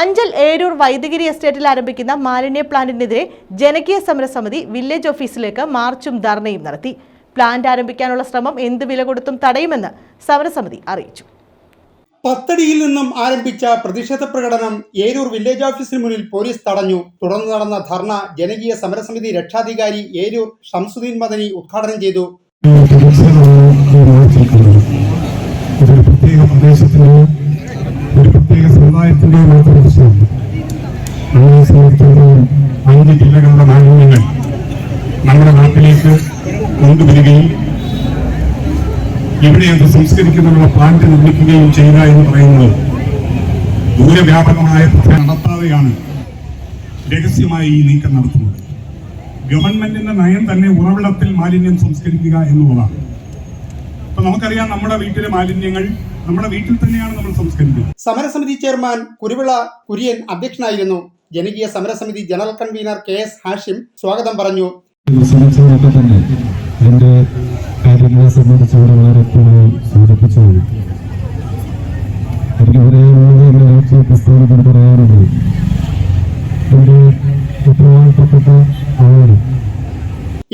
അഞ്ചൽ ഏരൂർ വൈദികരി എസ്റ്റേറ്റിൽ ആരംഭിക്കുന്ന മാലിന്യ പ്ലാന്റിനെതിരെ ജനകീയ സമരസമിതി വില്ലേജ് ഓഫീസിലേക്ക് മാർച്ചും ധർണയും നടത്തി. പ്ലാന്റ് ആരംഭിക്കാനുള്ള ശ്രമം എന്ത് വില കൊടുത്തും തടയുമെന്ന് സമരസമിതി അറിയിച്ചു. പത്തടിയിൽ നിന്നും ആരംഭിച്ച പ്രതിഷേധ പ്രകടനം ഏരൂർ വില്ലേജ് ഓഫീസിന് മുന്നിൽ പോലീസ് തടഞ്ഞു. തുടർന്ന് നടന്ന ധർണ ജനകീയ സമരസമിതി രക്ഷാധികാരി ഏരൂർ ഷംസുദ്ദീൻ മദനി ഉദ്ഘാടനം ചെയ്തു. പ്രത്യേക ഒരു പ്രത്യേക പ്രശ്നമല്ല നമ്മളെ സംബന്ധിച്ചിടത്തോളം അഞ്ച് ജില്ലകളുടെ മാലിന്യങ്ങൾ നമ്മുടെ നാട്ടിലേക്ക് കൊണ്ടുവരികയും ഇവിടെ അത് സംസ്കരിക്കുന്നതിനുള്ള പ്ലാന്റ് നിർമ്മിക്കുകയും ചെയ്യുക എന്ന് പറയുന്നത് ദൂരവ്യാപകമായ നടത്താതെയാണ് രഹസ്യമായി ഈ നീക്കം നടത്തുന്നത്. ഗവൺമെന്റിന്റെ നയം തന്നെ ഉറവിടത്തിൽ മാലിന്യം സംസ്കരിക്കുക എന്നുള്ളതാണ്. അപ്പൊ നമുക്കറിയാം നമ്മുടെ വീട്ടിലെ മാലിന്യങ്ങൾ നമ്മുടെ വീട്ടിൽ തന്നെയാണ് നമ്മൾ സംസ്കരിക്കുന്നത്. സമരസമിതി ചെയർമാൻ കുരുവിള കുര്യൻ അധ്യക്ഷനായിരുന്നു. ജനകീയ സമരസമിതി general convener K S Hashim സ്വാഗതം പറഞ്ഞു. സംബന്ധിച്ചവരൊക്കെ തന്നെ അതിന്റെ കാര്യങ്ങളെ സംബന്ധിച്ച് ഇവിടെ വളരെ വ്യക്തമായി സൂചിപ്പിച്ചു എനിക്ക് പറയാനുള്ളത് എന്റെ രാഷ്ട്രീയ പ്രസ്ഥാനത്തിൽ പറയാനുള്ളത് എന്റെ ഉത്തരവാദിത്തപ്പെട്ട ആളുകൾ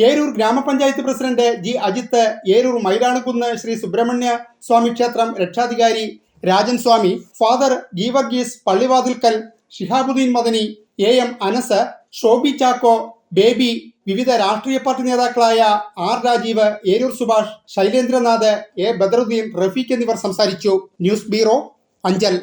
ഏരൂർ ഗ്രാമപഞ്ചായത്ത് പ്രസിഡന്റ് ജി അജിത്ത് ഏരൂർ മൈലാണക്കുന്ന് ശ്രീ സുബ്രഹ്മണ്യ സ്വാമി ക്ഷേത്രം രക്ഷാധികാരി Rajan Swami father Geevarghese Pallivathilkkal Shihabuddin Madani A M Anas Shobi Chacko Baby വിവിധ രാഷ്ട്രീയ പാർട്ടി നേതാക്കളായ ആർ രാജീവ് ഏരൂർ സുഭാഷ് ശൈലേന്ദ്രനാഥ് എ ബദറുദ്ദീൻ റഫീഖ് എന്നിവർ സംസാരിച്ചു. News bureau Anchal.